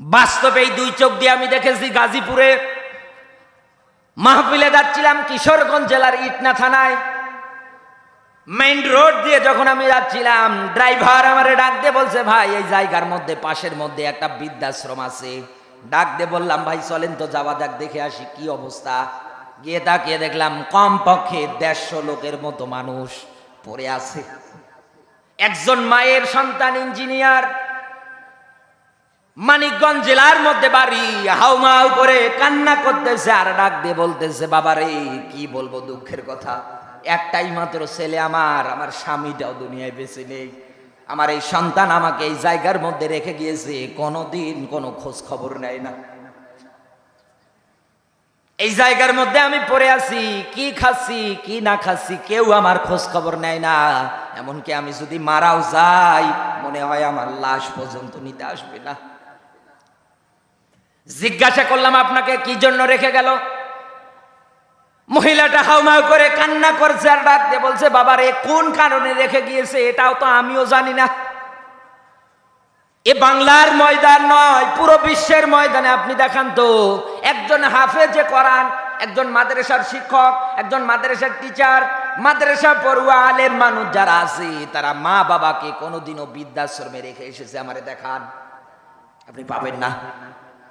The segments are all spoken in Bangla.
বাস্তবে এই দুই চোখ দিয়ে আমি দেখেছি গাজীপুরে মাহফিলে যাচ্ছিলাম কিশোরগঞ্জ জেলার ইটনা থানায়। মেইন রোড দিয়ে যখন আমি যাচ্ছিলাম ড্রাইভার আমারে ডাক দিয়ে বলছে, ভাই, এই জায়গার মধ্যে, পাশের মধ্যে একটা বৃদ্ধাশ্রম আছে। ডাক দিয়ে বললাম, ভাই, চলেন তো, যাওয়া যাক, দেখে আসি কি অবস্থা। গিয়ে তাকিয়ে দেখলাম কম পক্ষে দেড়শো লোকের মতো মানুষ পড়ে আছে। একজন মায়ের সন্তান, ইঞ্জিনিয়ার মানিকগঞ্জ জেলার মধ্যে বাড়ি। হাউমাউ করে কান্না করতেছে আর ডাক দিয়ে বলতেছে বাবা রে কি বলব দুঃখের কথা? একটাই মাত্র ছেলে আমার আমার স্বামীটাও দুনিয়ায় বেঁচে নেই। আমার এই সন্তান আমাকে এই জায়গার মধ্যে রেখে গিয়েছে, কোনোদিন কোনো খোঁজ খবর নেয় না। এই জায়গার মধ্যে আমি পড়ে আছি, কি খাচ্ছি, কি না খাচ্ছি, কেউ আমার খোঁজ খবর নেয় না। এমনকি আমি যদি মারাও যাই, মনে হয় আমার লাশ পর্যন্ত নিতে আসবে না। জিজ্ঞাসা করলাম, আপনাকে কি জন্য রেখে গেল? মহিলাটা হাউমাউ করে কান্না করছে আর দিয়ে বলছে, বাবার এ কোন কারণে রেখে গিয়েছে? এটাও তো আমিও জানি না। এ বাংলার ময়দান নয়, পুরো বিশ্বের ময়দানে আপনি দেখান তো, একজন হাফেজে করান একজন মাদ্রাসার শিক্ষক, একজন মাদ্রাসার টিচার, মাদ্রাসা পড়ুয়া আলেম মানুষ যারা আছে, তারা মা বাবাকে কোনোদিনও বৃদ্ধাশ্রমে রেখে এসেছে, আমারে দেখান। আপনি পাবেন না।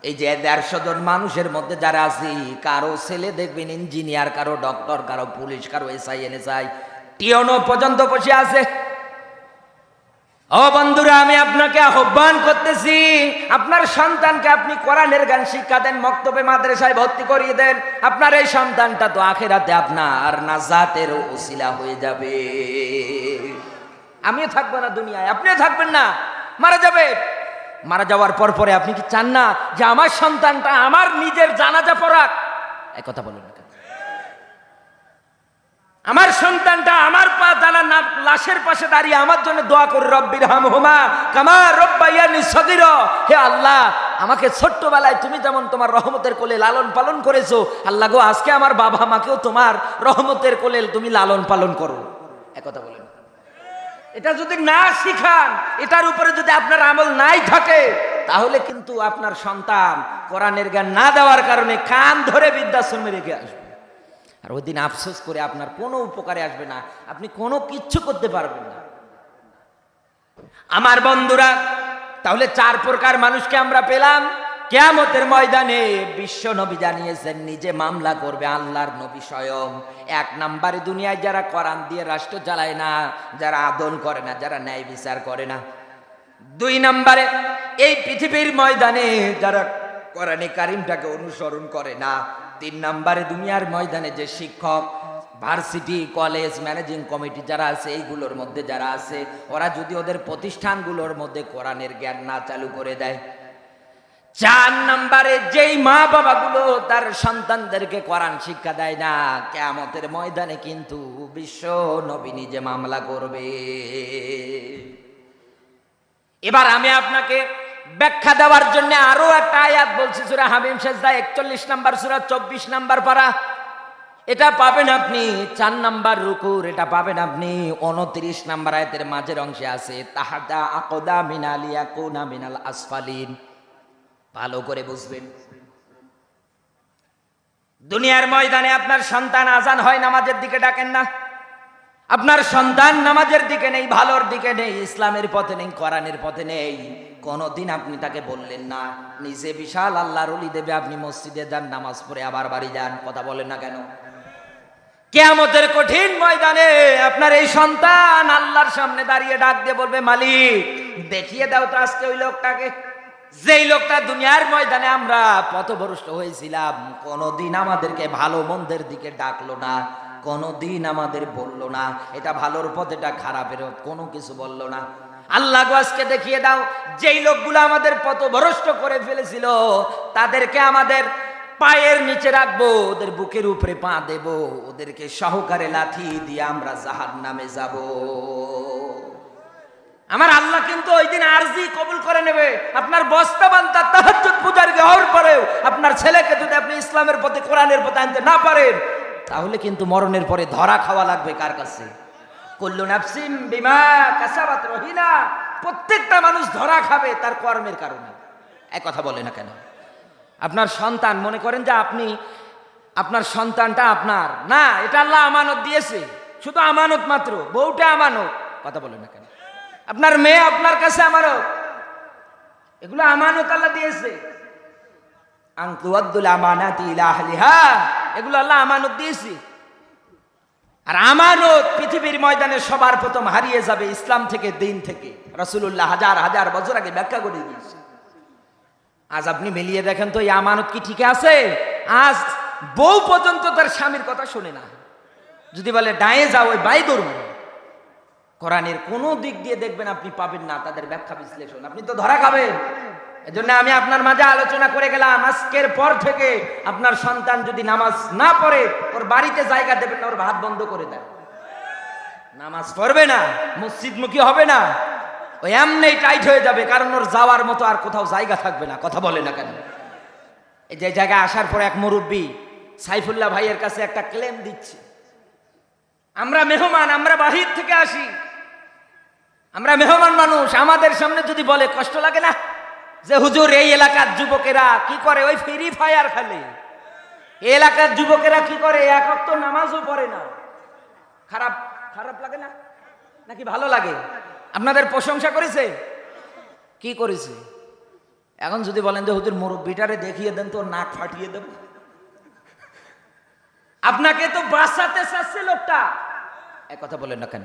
এই যে দেড়শো জন মানুষের মধ্যে যারা আছি, কারও ছেলে দেখবেন ইঞ্জিনিয়ার, কারও ডক্টর, কারও পুলিশ, কারও এসআই এনএসআই টিওনো পর্যন্ত বসে আছে। ও বন্ধুরা, আমি আপনাকে আহ্বান করতেছি, আপনার সন্তানকে আপনি কোরআনের গান শিক্ষা দেন, মক্তবে মাদ্রাসায় ভর্তি করিয়ে দেন। আপনার এই সন্তানটা তো আখেরাতে আপনার নাজাতের ওসিলা হয়ে যাবে। আমিও থাকব না দুনিয়ায়, আপনিও থাকবেন না, মারা যাবে। মারা যাওয়ার পর পরে আপনি কি চান না যে আমার সন্তানটা আমার নিজের জানাজা পড়াক? এক কথা বলুন আমার সন্তানটা আমার পা জানা না, লাশের পাশে দাঁড়িয়ে আমার জন্য দোয়া করে, রব্বির হাম হুমা কামা রব্বাইয়ানি সদির হে আল্লাহ, আমাকে ছোট্টবেলায় তুমি যেমন তোমার রহমতের কোলে লালন পালন করেছ, আল্লাহ গো, আজকে আমার বাবা মাকেও তোমার রহমতের কোলে তুমি লালন পালন করো। একথা বলেন এটা যদি না শিখান, এটার উপরে যদি আপনার আমল নাই থাকে, তাহলে কিন্তু আপনার সন্তান কোরআনের জ্ঞান না দেওয়ার কারণে কান ধরে বৃদ্ধাশ্রমে রেখে আসবে। আর ওই দিন আফসোস করে আপনার কোনো উপকারে আসবে না, আপনি কোনো কিচ্ছু করতে পারবেন না। আমার বন্ধুরা, তাহলে চার প্রকার মানুষকে আমরা পেলাম। কেয়ামতের ময়দানে বিশ্ব নবী জানিয়েছেন, নিজে মামলা করবে আল্লাহর নবী স্বয়ং। এক নাম্বারে দুনিয়ায় যারা কোরআন দিয়ে রাষ্ট্র চালায় না, যারা আদল করে না, যারা ন্যায় বিচার করে না। দুই নাম্বারে, এই পৃথিবীর ময়দানে যারা কোরআনে কারিমটাকে অনুসরণ করে না, তিন নাম্বারে দুনিয়ার ময়দানে যে শিক্ষক, ভার্সিটি, কলেজ, ম্যানেজিং কমিটি যারা আছে, এইগুলোর মধ্যে যারা আছে, ওরা যদি ওদের প্রতিষ্ঠানগুলোর মধ্যে কোরআনের জ্ঞান না চালু করে দেয় চার নাম্বারে যেই মা বাবাগুলো তার সন্তানদেরকে কোরআন শিক্ষা দেয় না, কেয়ামতের ময়দানে কিন্তু বিশ্ব নবী নিজে মামলা করবে। এবার আমি আপনাকে ব্যাখ্যা দেওয়ার জন্য আরও একটা আয়াত বলছি, সুরা হামিম শেষদা একচল্লিশ নাম্বার, সুরা চব্বিশ নাম্বার পারা। এটা পাবেন আপনি, চার নাম্বার রুকুর এটা পাবেন আপনি, উনত্রিশ নাম্বার আয়াতের মাঝের অংশে আছে, তাহাদা আকদা মিনালিয়া কোনা মিনাল আসফালিন। ভালো করে বুঝবেন। দুনিয়ার ময়দানে আপনার সন্তান আজান হয়, নামাজের দিকে ডাকেন না। আপনার সন্তান নামাজের দিকে নেই, ভালোর দিকে নেই, ইসলামের পথে নেই, কোরআনের পথে নেই। কোনোদিন আপনি তাকে বললেন না, নিজে বিশাল আল্লাহর অলি দেবে, আপনি মসজিদে যান, নামাজ পড়ে আবার বাড়ি যান, কথা বলেন না কেন? কেয়ামতের কঠিন ময়দানে আপনার এই সন্তান আল্লাহর সামনে দাঁড়িয়ে ডাক দিয়ে বলবে, মালিক, দেখিয়ে দাও তো আজকে ওই লোকটাকে। যেই লোকটা দুনিয়ার ময়দানে আমরা পথভ্রষ্ট হয়েছিলাম, কোনোদিন আমাদেরকে ভালো মন্দের দিকে ডাকলো না, কোনোদিন আমাদের বলল না, এটা ভালোর পথ, এটা খারাপের কোনো কিছু বলল না। আল্লাহ গো, আজকে দেখিয়ে দাও, যেই লোকগুলো আমাদের পথভ্রষ্ট করে ফেলেছিল, তাদেরকে আমাদের পায়ের নিচে রাখব, ওদের বুকের উপরে পা দেব, ওদেরকে সহকারে লাথি দিয়ে আমরা জাহান নামে যাব। কিন্তু ওই দিন আরজি কবুল করে নেবে। আপনার বস্তা বান্তা তাহাজ্জুদ পূজার হওয়ার পরেও আপনার ছেলেকে যদি আপনি ইসলামের পথে কোরআনের পথে আনতে না পারেন, তাহলে কিন্তু মরণের পরে ধরা খাওয়া লাগবে কার কাছে? কুল্লু বিমা কাসাবাত রহিনা প্রত্যেকটা মানুষ ধরা খাবে তার কর্মের কারণে। এক কথা বলে না কেন? আপনার সন্তান, মনে করেন যে আপনি, আপনার সন্তানটা আপনার। না, এটা আল্লাহ আমানত দিয়েছে। শুধু আমানত মাত্র, বউটা আমানত। কথা বলে না কেন? আপনার মেয়ে আপনার কাছে আমানত এগুলো আমানত আল্লাহ দিয়েছে। ইলা এগুলো আল্লাহ আমানত দিয়েছে। আর পৃথিবীর ময়দানে সবার প্রথম হারিয়ে যাবে ইসলাম থেকে, দিন থেকে। হাজার হাজার বছর আগে ব্যাখ্যা করে দিয়েছে। আজ আপনি মিলিয়ে দেখেন তো, এই আমানত কি ঠিক আছে? আজ বউ পর্যন্ত তার স্বামীর কথা শোনে না। যদি বলে ডায়ে যাও, ওই বাই দৌড় কোরআনের কোন দিক দিয়ে দেখবেন আপনি পাবেন না তাদের ব্যাখ্যা বিশ্লেষণ। আপনি তো ধরা খাবেন। এজন্য আমি আপনার মাঝে আলোচনা করে গেলাম, আজকের পর থেকে আপনার সন্তান যদি নামাজ না পড়ে, ওর বাড়িতে জায়গা দেবেন না, ওর ভাত বন্ধ করে দেন। নামাজ পড়বে না, মসজিদমুখী হবে না। ওই এমনি টাইট হয়ে যাবে, কারণ ওর যাওয়ার মতো আর কোথাও জায়গা থাকবে না, কথা বলে না কেন? এই যে জায়গায় আসার পর এক মুরব্বী সাইফুল্লাহ ভাইয়ের কাছে একটা ক্লেম দিচ্ছে। আমরা মেহমান, আমরা বাহির থেকে আসি। আমরা মেহমান মানুষ, আমাদের সামনে যদি বলে, কষ্ট লাগে না? যে হুজুর, এই এলাকার যুবকেরা কি করে? ওই ফ্রি ফায়ার খেলে। এই এলাকার যুবকেরা কি করে? এক অক্ত নামাজও পড়ে না। খারাপ খারাপ লাগে না? নাকি ভালো লাগে? আপনাদের প্রশংসা করেছে? কি করেছে? এখন যদি বলেন যে, হুজুর, মুরব্বিটারে দেখিয়ে দেন তো নাক ফাটিয়ে দেব। আপনাকে তো বাঁচাতে চাচ্ছে লোকটা। এক কথা বলেন না কেন?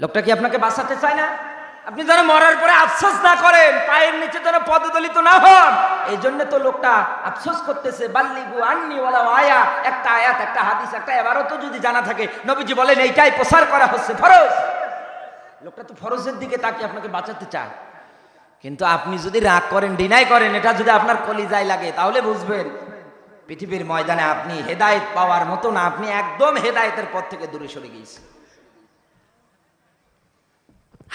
লোকটা কি আপনাকে বাঁচাতে চায় না? আপনি যেন মরার পরে আফসোস না করেন, পায়ের নিচে যেন পদদলিত না হন। এই জন্য তো লোকটা আফসোস করতেছে, বাল্লিগু আন্নি ওয়ালা আয়া। একটা আয়াত, একটা হাদিস, একটা এবারও তো যদি জানা থাকে, নবীজি বলেন, এইটাই প্রসার করা হচ্ছে ফরজ। লোকটা তো ফরজের দিকে তাকিয়ে আপনাকে বাঁচাতে চায়। কিন্তু আপনি যদি রাগ করেন ডিনাই করেন, এটা যদি আপনার কলিজায় লাগে, তাহলে বুঝবেন, পৃথিবীর ময়দানে আপনি হেদায়েত পাওয়ার মতো না, আপনি একদম হেদায়েতের পথ থেকে দূরে সরে গিয়েছেন।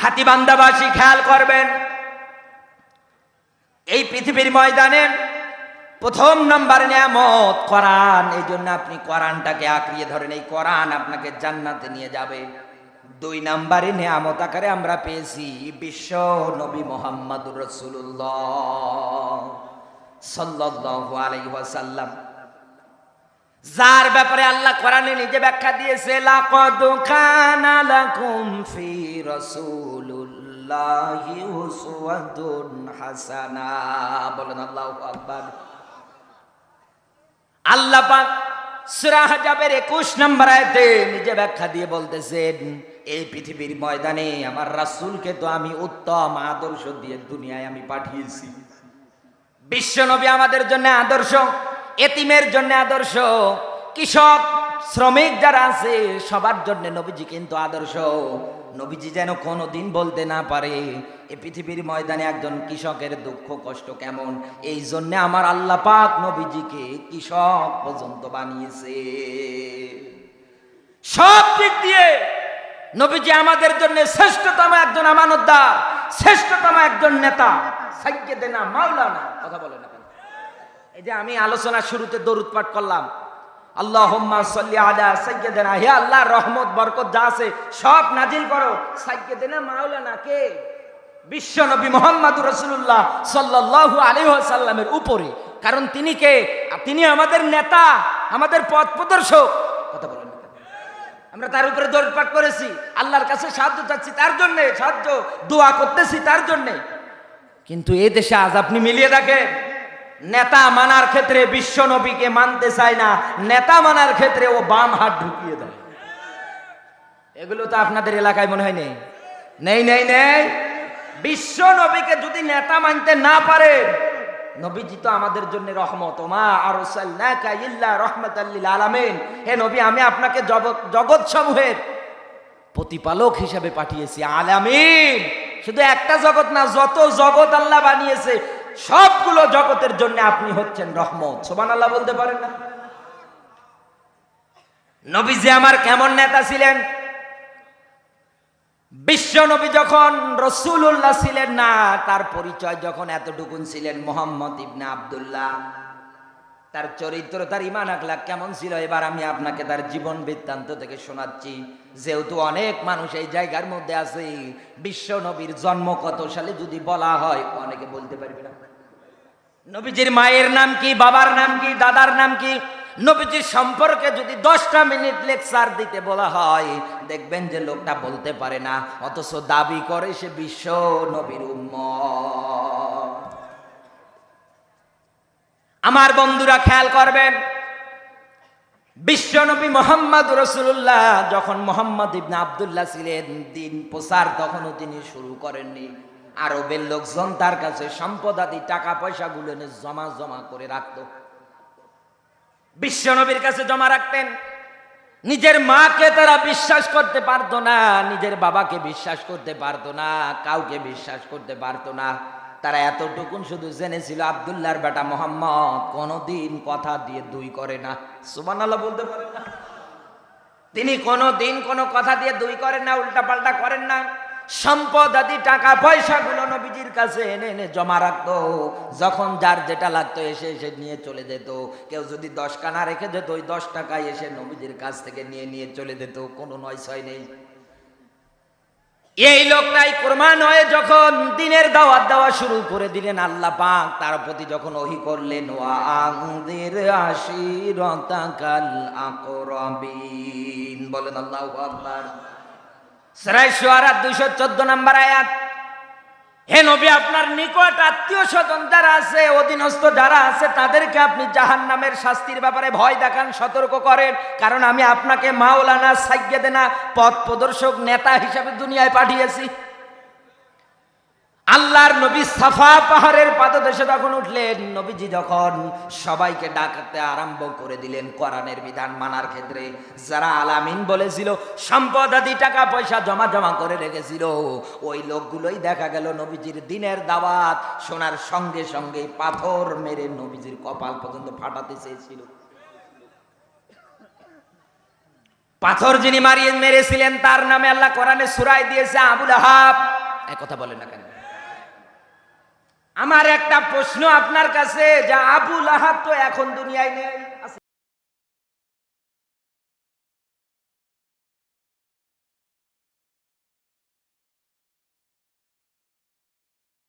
হাতিবান্দাবাসী খেয়াল করবেন, এই পৃথিবীর ময়দানে প্রথম নম্বর নিয়ামত কোরআন, এই জন্য আপনি কোরআনটাকে আঁকড়িয়ে ধরেন, এই কোরআন আপনাকে জান্নাতে নিয়ে যাবে। দুই নাম্বারে নিয়ামত আকারে আমরা পেয়েছি বিশ্ব নবী মোহাম্মদুর রসুল্লাহ সাল্লাল্লাহু আলাইহি ওয়াসাল্লাম। যার ব্যাপারে আল্লাহ কোরআনে নিজে ব্যাখ্যা দিয়েছে, লাকাদ কানা লাকুম ফি রাসূলুল্লাহি উসওয়াতুন হাসানা। বলেন আল্লাহু আকবার। আল্লাহ পাক সূরা হাজাবের 21 নম্বর আয়াতে নিজে ব্যাখ্যা দিয়ে বলতেছেন, এই পৃথিবীর ময়দানে আমার রাসূলকে তো আমি উত্তম আদর্শ দিয়ে দুনিয়ায় আমি পাঠিয়েছি। বিশ্বনবী আমাদের জন্য আদর্শ এতিমের জন্য আদর্শ, কৃষক, শ্রমিক যারা আছে, সবার জন্য নবীজি কিন্তু আদর্শ। নবীজি যেন কোনো দিন বলতে না পারে, এ পৃথিবীর ময়দানে একজন কৃষকের দুঃখ, কষ্ট কেমন? এই জন্য আমার আল্লাহ পাক নবীজিকে কৃষক পর্যন্ত বানিয়েছে। সব দিক দিয়ে নবীজি আমাদের জন্য শ্রেষ্ঠতম একজন আমানতদার, শ্রেষ্ঠতম একজন নেতা। সাইয়েদেনা মাওলানা, কথা বলে না? এই যে আমি আলোচনা শুরুতে দরুদ পাঠ করলাম। রহমত, বরকত যা আছে, সব কে? উপরে। কারণ তিনি কে? তিনি আমাদের নেতা, আমাদের পথ প্রদর্শক। কথা বলেন আমরা তার উপরে দৌড় পাঠ করেছি। আল্লাহর কাছে সাহায্য চাচ্ছি তার জন্যে, সাহায্য, দোয়া করতেছি তার জন্যে। কিন্তু এ দেশে আজ আপনি মিলিয়ে দেখেন নেতা মানার ক্ষেত্রে বিশ্ব নবীকে মানতে চায় না, নেতা মানার ক্ষেত্রে ও বাম হাত ঢুকিয়ে দেয়। এগুলো তো আপনাদের এলাকায় মনে হয় নেই। নেই নেই বিশ্ব নবীকে যদি নেতা মানতে না পারে, নবীজি তো আমাদের জন্য রহমত। মা আর রহমতাল্লিল আলামিন। হে নবী, আমি আপনাকে জগৎ সমূহের প্রতিপালক হিসাবে পাঠিয়েছি। আলামিন। শুধু একটা জগৎ না, যত জগৎ আল্লাহ বানিয়েছে সবগুলো জগতের জন্য আপনি হচ্ছেন রহমত। সোমান আল্লাহ বলতে পারেন না? নবীজি আমার কেমন নেতা ছিলেন? বিশ্ব নবী যখন রসুল্লাহ ছিলেন না, তার পরিচয় যখন এতটুকুন ছিলেন মোহাম্মদ ইবনে আব্দুল্লাহ, তার চরিত্র, তার ইমান আখলাক কেমন ছিল? এবার আমি আপনাকে তার জীবন বৃত্তান্ত থেকে শোনাচ্ছি। যেহেতু অনেক মানুষ এই জায়গার মধ্যে আছে, বিশ্ব নবীর জন্ম কত সালে যদি বলা হয়, অনেকে বলতে পারবে না। নবীজির মায়ের নাম কি, বাবার নাম কি, দাদার নাম কি? নবীজির সম্পর্কে যদি দশটা মিনিট লেকচার দিতে বলা হয়, দেখবেন যে লোকটা বলতে পারে না, অথচ দাবি করে সে বিশ্ব নবীর উম্মত। আমার বন্ধুরা খেয়াল করবেন বিশ্বনবী মোহাম্মদ রসুল্লাহ যখন মোহাম্মদ ইবনে আবদুল্লাহ ছিলেন, দিন প্রসার তখনও তিনি শুরু করেননি। আরবের লোকজন তার কাছে সম্পদাদি টাকা পয়সাগুলো এনে জমা জমা করে রাখত। বিশ্বনবীর কাছে জমা রাখতেন। নিজের মাকে তারা বিশ্বাস করতে পারতো না, নিজের বাবাকে বিশ্বাস করতে পারতো না, কাউকে বিশ্বাস করতে পারতো না। তারা এতটুকুন শুধু জেনেছিল, আবদুল্লাহর বেটা মোহাম্মদ কোনোদিন কথা দিয়ে দুই করে না। সুমান আল্লাহ বলতে পারেন না। তিনি কোনো দিন কোনো কথা দিয়ে দুই করেন না উল্টা পাল্টা করেন না। সম্পদ আদি, টাকা, পয়সাগুলো নবীজির কাছে এনে এনে জমা রাখতো। যখন যার যেটা লাগতো এসে এসে নিয়ে চলে যেত। কেউ যদি দশ কানা রেখে যেত, ওই দশ টাকায় এসে নবীজির কাছ থেকে নিয়ে নিয়ে চলে যেত। কোনো নয় ছয় নেই। এই লোকটাই কোরবান হয়ে যখন দিনের দাওয়াত দেওয়া শুরু করে দিলেন আল্লাহ পাক, তার প্রতি যখন ওহি করলেন ওয়াংদের আশিরতাকাল আকরাবিন বলেন আল্লাহু আকবার। সূরা শুআরা 214 নম্বর আয়াত। হে নবী, আপনার নিকট আত্মীয় স্বজন যারা আছে, অধীনস্থ যারা আছে, তাদেরকে আপনি জাহান নামের শাস্তির ব্যাপারে ভয় দেখান, সতর্ক করেন। কারণ আমি আপনাকে মাওলানা সাইয়েদেনা, পথ প্রদর্শক, নেতা হিসাবে দুনিয়ায় পাঠিয়েছি। আল্লাহর নবী সাফা পাহাড়ের পাদদেশে যখন উঠলেন, নবীজি যখন সবাইকে ডাকতে আরম্ভ করে দিলেন কোরআনের বিধান মানার ক্ষেত্রে, যারা আলামিন বলেছিল, সম্পদ আদি, টাকা পয়সা জমা জমা করে রেখেছিল, ওই লোকগুলোই দেখা গেল নবীজির দিনের দাওয়াত শোনার সঙ্গে সঙ্গে পাথর মেরে নবীজির কপাল পর্যন্ত ফাটাতে চেয়েছিল। পাথর যিনি মারিয়ে মেরেছিলেন, তার নামে আল্লাহ কোরআনে সুরাই দিয়েছে, আবুল আহাব। কথা বলেন না কেন? আমার একটা প্রশ্ন আপনার কাছে যা আবুল আহাব তো এখন দুনিয়ায় নেই।